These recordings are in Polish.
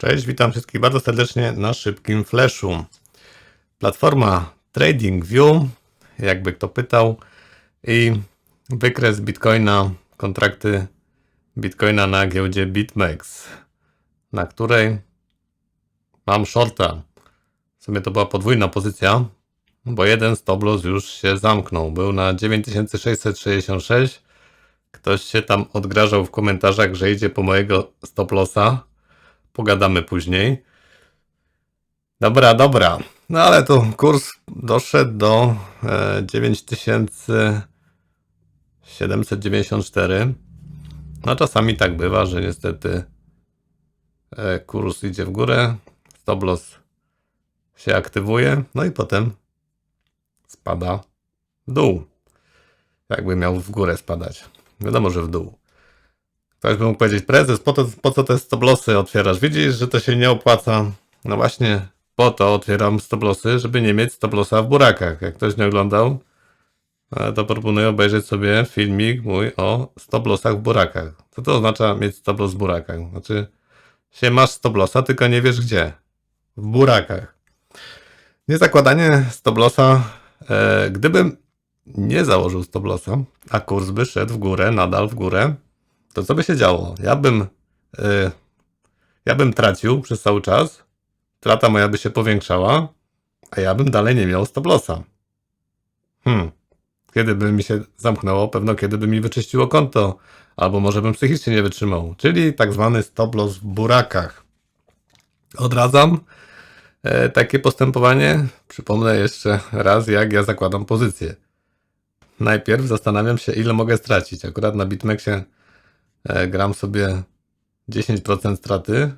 Cześć, witam wszystkich bardzo serdecznie na szybkim flashu. Platforma TradingView, jakby kto pytał, i wykres Bitcoina, kontrakty Bitcoina na giełdzie BitMEX, na której mam shorta. W sumie to była podwójna pozycja, bo jeden stop loss już się zamknął. Był na 9666. Ktoś się tam odgrażał w komentarzach, że idzie po mojego stop lossa. Pogadamy później. Dobra, dobra. No ale to kurs doszedł do e, 9794. No czasami tak bywa, że niestety e, kurs idzie w górę, stop loss się aktywuje, no i potem spada w dół. Jakby miał w górę spadać. Wiadomo, że w dół. Ktoś by mógł powiedzieć, prezes, po, to, po co te stoplosy otwierasz? Widzisz, że to się nie opłaca. No właśnie, po to otwieram stoplosy, żeby nie mieć stoplosa w burakach. Jak ktoś nie oglądał, e, to proponuję obejrzeć sobie filmik mój o stoplosach w burakach. Co to oznacza mieć stoplos w burakach? Znaczy, się masz stoplosa, tylko nie wiesz gdzie. W burakach. Nie zakładanie stoplosa, e, gdybym nie założył stoplosa, a kurs by szedł w górę, nadal w górę, to co by się działo? Ja bym, y, ja bym tracił przez cały czas, trata moja by się powiększała, a ja bym dalej nie miał stop lossa. Hmm. Kiedy by mi się zamknęło? Pewno kiedy by mi wyczyściło konto, albo może bym psychicznie nie wytrzymał, czyli tak zwany stop loss w burakach. Odradzam e, takie postępowanie. Przypomnę jeszcze raz, jak ja zakładam pozycję. Najpierw zastanawiam się, ile mogę stracić. Akurat na BitMEXie gram sobie 10% straty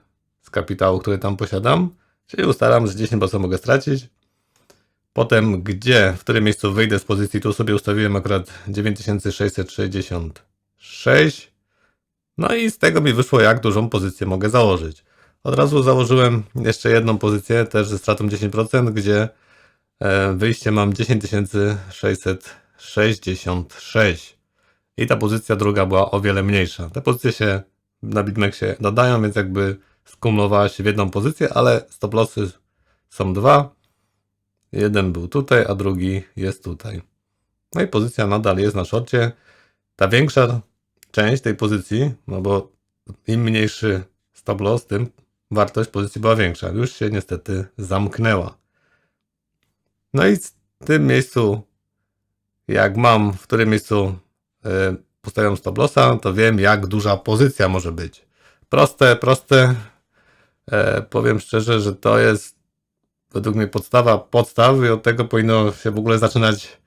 z kapitału, który tam posiadam, czyli ustalam, że 10% mogę stracić. Potem, gdzie, w którym miejscu wyjdę z pozycji, tu sobie ustawiłem akurat 9666. No i z tego mi wyszło, jak dużą pozycję mogę założyć. Od razu założyłem jeszcze jedną pozycję, też ze stratą 10%, gdzie e, wyjście mam 10666. I ta pozycja druga była o wiele mniejsza. Te pozycje się na BitMEXie dodają, więc jakby skumulowała się w jedną pozycję, ale stop lossy są dwa. Jeden był tutaj, a drugi jest tutaj. No i pozycja nadal jest na szorcie. Ta większa część tej pozycji, no bo im mniejszy stop loss, tym wartość pozycji była większa. Już się niestety zamknęła. No i w tym miejscu, jak mam w którym miejscu postawiam stop lossa, to wiem jak duża pozycja może być. Proste, proste. E, powiem szczerze, że to jest według mnie podstawa podstaw i od tego powinno się w ogóle zaczynać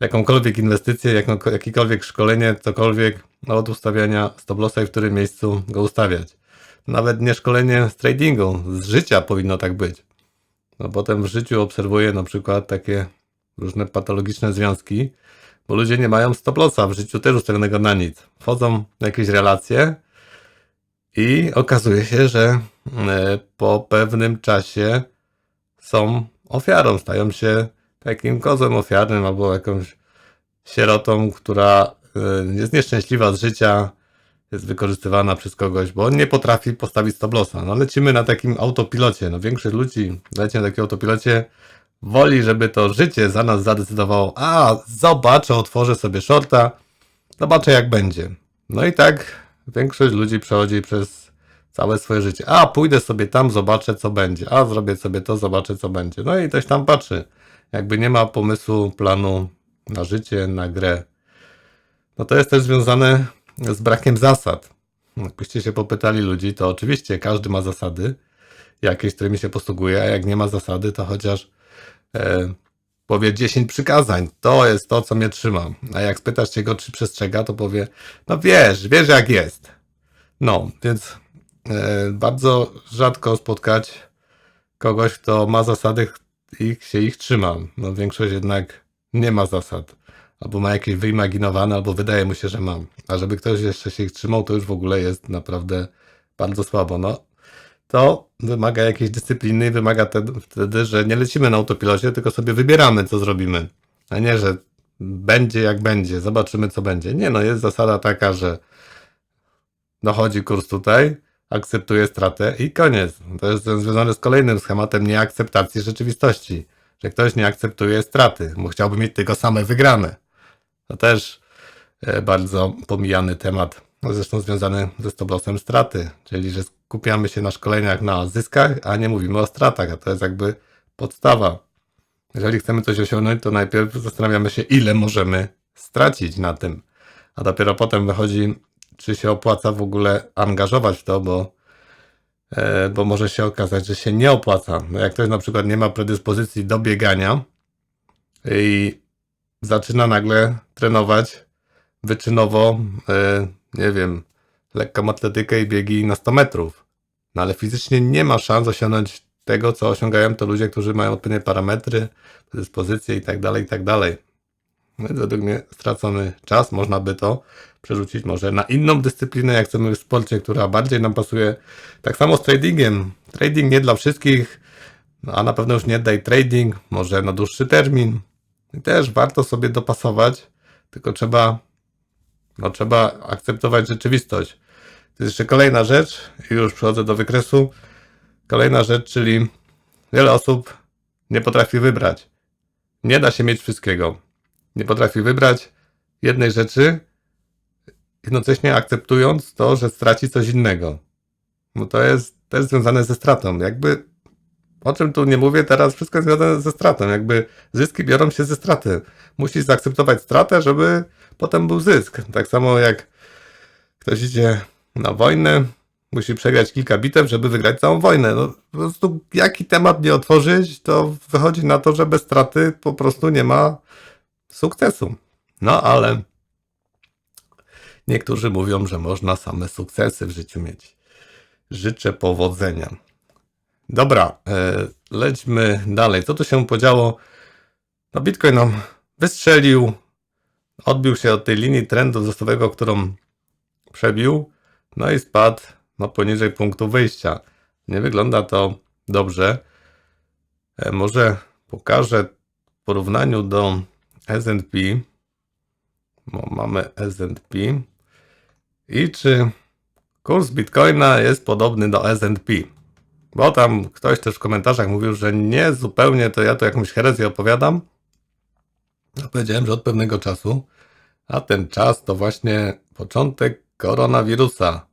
jakąkolwiek inwestycję, jakiekolwiek szkolenie, cokolwiek no, od ustawiania stop lossa i w którym miejscu go ustawiać. Nawet nie szkolenie z tradingu, z życia powinno tak być. No potem w życiu obserwuję na przykład takie różne patologiczne związki, bo ludzie nie mają stop lossa w życiu też ustawionego na nic. Wchodzą w jakieś relacje i okazuje się, że e, po pewnym czasie są ofiarą, stają się takim kozłem ofiarnym albo jakąś sierotą, która e, jest nieszczęśliwa z życia, jest wykorzystywana przez kogoś, bo on nie potrafi postawić stop lossa. No lecimy na takim autopilocie. No większość ludzi leci na takim autopilocie, woli, żeby to życie za nas zadecydowało, a zobaczę, otworzę sobie shorta, zobaczę jak będzie. No i tak większość ludzi przechodzi przez całe swoje życie. A pójdę sobie tam, zobaczę co będzie. A zrobię sobie to, zobaczę co będzie. No i ktoś tam patrzy. Jakby nie ma pomysłu, planu na życie, na grę. No to jest też związane z brakiem zasad. Jakbyście się popytali ludzi, to oczywiście każdy ma zasady jakieś, którymi się posługuje, a jak nie ma zasady, to chociaż powie 10 przykazań. To jest to, co mnie trzyma. A jak spytasz się go, czy przestrzega, to powie, no wiesz, wiesz jak jest. No, więc e, bardzo rzadko spotkać kogoś, kto ma zasady i się ich trzyma. No, większość jednak nie ma zasad. Albo ma jakieś wyimaginowane, albo wydaje mu się, że mam. A żeby ktoś jeszcze się ich trzymał, to już w ogóle jest naprawdę bardzo słabo. No, to wymaga jakiejś dyscypliny, wymaga te, wtedy, że nie lecimy na autopilocie, tylko sobie wybieramy, co zrobimy. A nie, że będzie jak będzie, zobaczymy, co będzie. Nie, no jest zasada taka, że dochodzi kurs tutaj, akceptuje stratę i koniec. To jest związane z kolejnym schematem nieakceptacji rzeczywistości, że ktoś nie akceptuje straty, bo chciałby mieć tylko same wygrane. To też e, bardzo pomijany temat, zresztą związany ze stop-lossem straty, czyli że skupiamy się na szkoleniach na zyskach, a nie mówimy o stratach, a to jest jakby podstawa. Jeżeli chcemy coś osiągnąć, to najpierw zastanawiamy się, ile możemy stracić na tym, a dopiero potem wychodzi, czy się opłaca w ogóle angażować w to, bo, e, bo może się okazać, że się nie opłaca. No jak ktoś na przykład nie ma predyspozycji do biegania i zaczyna nagle trenować wyczynowo, e, nie wiem, lekką atletykę i biegi na 100 metrów. No ale fizycznie nie ma szans osiągnąć tego, co osiągają to ludzie, którzy mają odpowiednie parametry, predyspozycje i tak dalej, i tak dalej. No i według mnie stracony czas, można by to przerzucić może na inną dyscyplinę, jak chcemy w sporcie, która bardziej nam pasuje. Tak samo z tradingiem. Trading nie dla wszystkich, no a na pewno już nie day trading, może na dłuższy termin. I też warto sobie dopasować, tylko trzeba, no trzeba akceptować rzeczywistość. To jest jeszcze kolejna rzecz, i już przechodzę do wykresu. Kolejna rzecz, czyli wiele osób nie potrafi wybrać. Nie da się mieć wszystkiego. Nie potrafi wybrać jednej rzeczy, jednocześnie akceptując to, że straci coś innego. Bo to jest też związane ze stratą. Jakby o czym tu nie mówię teraz, wszystko jest związane ze stratą. Jakby zyski biorą się ze straty. Musisz zaakceptować stratę, żeby potem był zysk. Tak samo jak ktoś idzie na wojnę, musi przegrać kilka bitew, żeby wygrać całą wojnę. No, po prostu jaki temat nie otworzyć, to wychodzi na to, że bez straty po prostu nie ma sukcesu. No ale niektórzy mówią, że można same sukcesy w życiu mieć. Życzę powodzenia. Dobra, e, lećmy dalej. Co tu się podziało? No Bitcoin nam wystrzelił, odbił się od tej linii trendu wzrostowego, którą przebił, no i spadł no, poniżej punktu wyjścia. Nie wygląda to dobrze. E, może pokażę w porównaniu do S&P, bo mamy S&P i czy kurs Bitcoina jest podobny do S&P. Bo tam ktoś też w komentarzach mówił, że nie zupełnie to ja to jakąś herezję opowiadam. Powiedziałem, że od pewnego czasu, a ten czas to właśnie początek koronawirusa.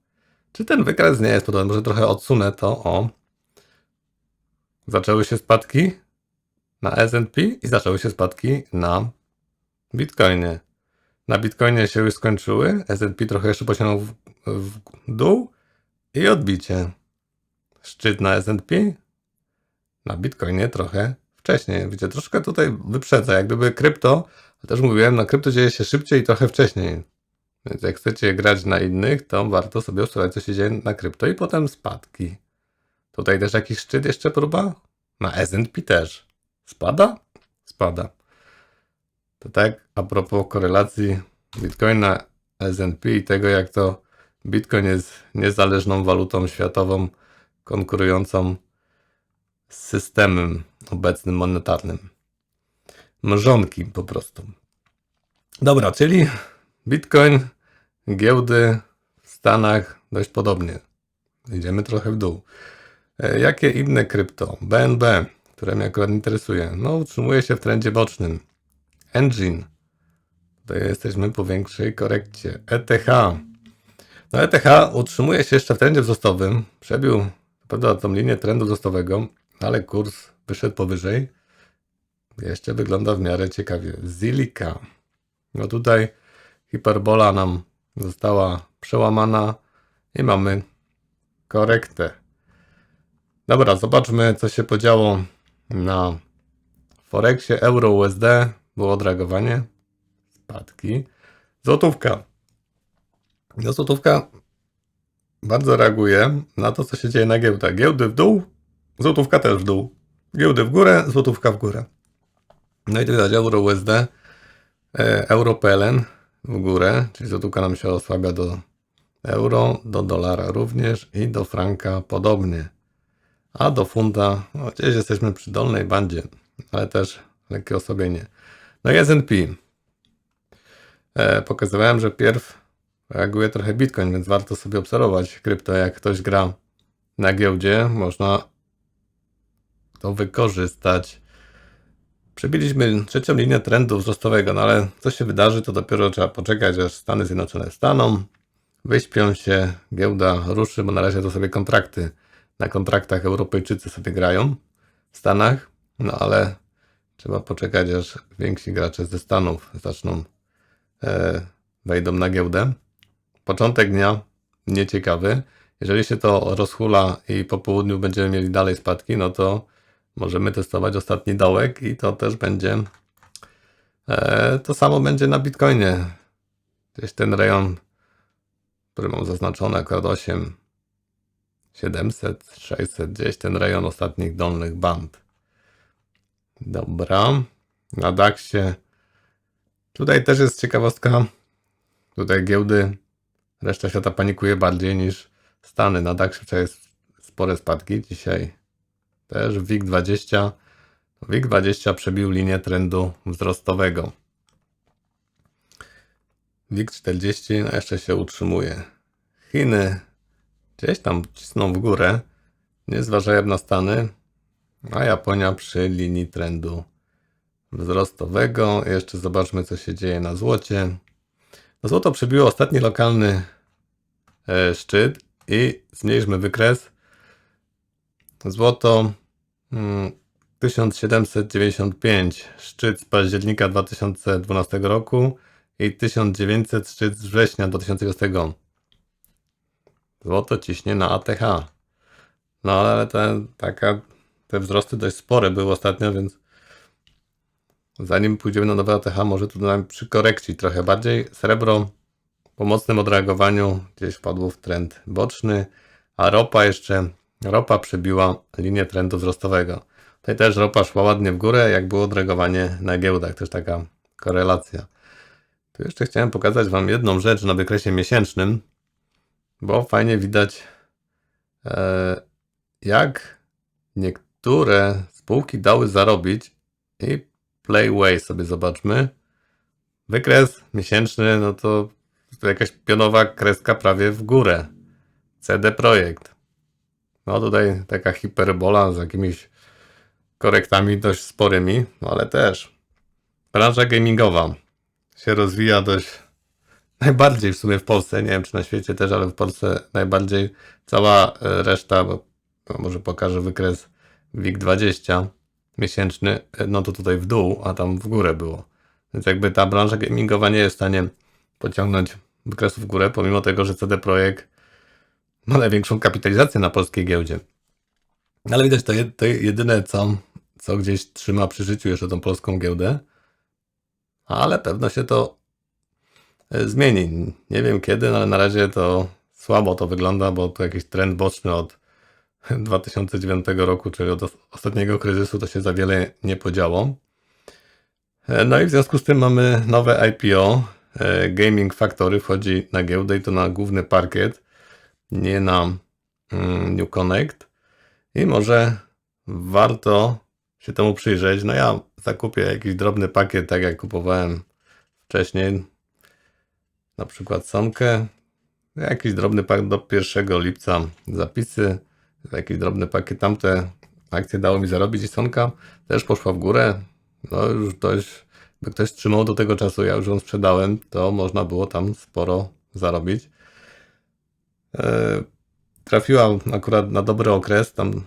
Czy ten wykres nie jest podobny? Może trochę odsunę to. O. Zaczęły się spadki na S&P i zaczęły się spadki na Bitcoinie. Na Bitcoinie się już skończyły. S&P trochę jeszcze pociągnął w, w dół i odbicie. Szczyt na S&P, na Bitcoinie trochę wcześniej. Widzicie, troszkę tutaj wyprzedza. Jak gdyby krypto, też mówiłem, na krypto dzieje się szybciej i trochę wcześniej. Więc jak chcecie grać na innych, to warto sobie usłyszeć, co się dzieje na krypto i potem spadki. Tutaj też jakiś szczyt jeszcze próba? Na S&P też. Spada? Spada. To tak, a propos korelacji Bitcoina, S&P i tego, jak to Bitcoin jest niezależną walutą światową, konkurującą z systemem obecnym monetarnym. Mrzonki po prostu. Dobra, czyli Bitcoin, giełdy w Stanach dość podobnie. Idziemy trochę w dół. E, jakie inne krypto? BNB, które mnie akurat interesuje. No, utrzymuje się w trendzie bocznym. Engine. Tutaj jesteśmy po większej korekcie. ETH. No, ETH utrzymuje się jeszcze w trendzie wzrostowym. Przebił prawda, tą linię trendu wzrostowego, ale kurs wyszedł powyżej. Jeszcze wygląda w miarę ciekawie. Zilika. No tutaj hiperbola nam została przełamana i mamy korektę. Dobra, zobaczmy, co się podziało na Forexie, euro, USD. Było odreagowanie, spadki. Złotówka. No, złotówka bardzo reaguje na to, co się dzieje na giełdach. Giełdy w dół, złotówka też w dół. Giełdy w górę, złotówka w górę. No i tu widać euro, USD, e, euro PLN w górę, czyli złotówka nam się osłabia do euro, do dolara również i do franka podobnie. A do funta, no gdzieś jesteśmy przy dolnej bandzie, ale też lekkie osłabienie. No i S&P. E, pokazywałem, że pierw reaguje trochę Bitcoin, więc warto sobie obserwować krypto. Jak ktoś gra na giełdzie, można to wykorzystać. Przebiliśmy trzecią linię trendu wzrostowego, no ale co się wydarzy, to dopiero trzeba poczekać, aż Stany Zjednoczone wstaną, wyśpią się, giełda ruszy, bo na razie to sobie kontrakty. Na kontraktach Europejczycy sobie grają w Stanach, no ale trzeba poczekać, aż więksi gracze ze Stanów zaczną, e, wejdą na giełdę. Początek dnia nieciekawy. Jeżeli się to rozhula i po południu będziemy mieli dalej spadki, no to możemy testować ostatni dołek i to też będzie e, to samo będzie na Bitcoinie. Gdzieś ten rejon, który mam zaznaczony akurat 8 700, 600, gdzieś ten rejon ostatnich dolnych band. Dobra. Na DAXie. Tutaj też jest ciekawostka. Tutaj giełdy, reszta świata panikuje bardziej niż Stany. Na DAXie wczoraj jest spore spadki. Dzisiaj też WIG20. WIG20 przebił linię trendu wzrostowego. WIG40 no jeszcze się utrzymuje. Chiny gdzieś tam cisną w górę, nie zważają na Stany, a Japonia przy linii trendu wzrostowego. Jeszcze zobaczmy, co się dzieje na złocie. No złoto przebiło ostatni lokalny e, szczyt i zmniejszmy wykres. Złoto 1795, szczyt z października 2012 roku i 1900 szczyt z września 2020. Złoto ciśnie na ATH. No ale te, taka, te wzrosty dość spore były ostatnio, więc zanim pójdziemy na nowe ATH, może tu nam przy korekcji trochę bardziej. Srebro po mocnym odreagowaniu gdzieś wpadło w trend boczny, a ropa jeszcze, ropa przebiła linię trendu wzrostowego. Tutaj też ropa szła ładnie w górę, jak było odreagowanie na giełdach, też taka korelacja. Tu jeszcze chciałem pokazać Wam jedną rzecz na wykresie miesięcznym, bo fajnie widać, e, jak niektóre spółki dały zarobić i Playway sobie zobaczmy. Wykres miesięczny, no to jakaś pionowa kreska prawie w górę. CD Projekt. No tutaj taka hiperbola z jakimiś korektami dość sporymi, no ale też branża gamingowa się rozwija dość najbardziej w sumie w Polsce, nie wiem czy na świecie też, ale w Polsce najbardziej cała e, reszta, bo no, może pokażę wykres WIG20 miesięczny, e, no to tutaj w dół, a tam w górę było. Więc jakby ta branża gamingowa nie jest w stanie pociągnąć wykresu w górę, pomimo tego, że CD Projekt ma największą kapitalizację na polskiej giełdzie. Ale widać to, to jedyne, co, co gdzieś trzyma przy życiu jeszcze tą polską giełdę. Ale pewno się to e, zmieni. Nie wiem kiedy, no ale na razie to słabo to wygląda, bo to jakiś trend boczny od 2009 roku, czyli od os- ostatniego kryzysu, to się za wiele nie podziało. E, No i w związku z tym mamy nowe IPO. E, Gaming Factory wchodzi na giełdę i to na główny parkiet, nie na mm, New Connect. I może warto się temu przyjrzeć. No ja zakupię jakiś drobny pakiet, tak jak kupowałem wcześniej. Na przykład Sonkę. Jakiś drobny pakiet do 1 lipca zapisy. Jakiś drobny pakiet. Tamte akcje dało mi zarobić i Sonka też poszła w górę. No już dość, by ktoś trzymał do tego czasu, ja już ją sprzedałem, to można było tam sporo zarobić. E, trafiła akurat na dobry okres, tam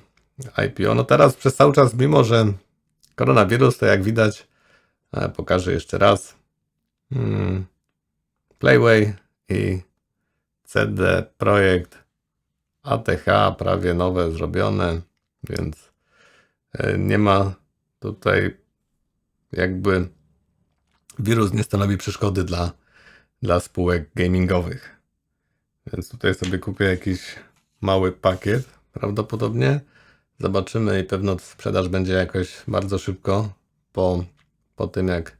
IPO. No teraz przez cały czas, mimo że koronawirus, to jak widać, e, pokażę jeszcze raz. Hmm, Playway i CD Projekt ATH prawie nowe zrobione, więc e, nie ma tutaj jakby wirus nie stanowi przeszkody dla, dla spółek gamingowych. Więc tutaj sobie kupię jakiś mały pakiet prawdopodobnie. Zobaczymy i pewno sprzedaż będzie jakoś bardzo szybko po, po tym jak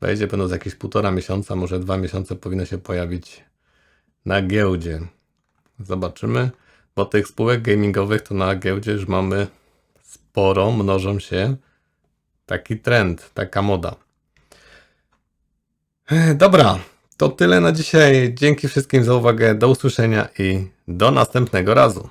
wejdzie, pewno za jakieś półtora miesiąca, może dwa miesiące powinno się pojawić na giełdzie. Zobaczymy, bo tych spółek gamingowych to na giełdzie już mamy sporo, mnożą się. Taki trend, taka moda. Dobra, To tyle na dzisiaj. Dzięki wszystkim za uwagę. Do usłyszenia i do następnego razu.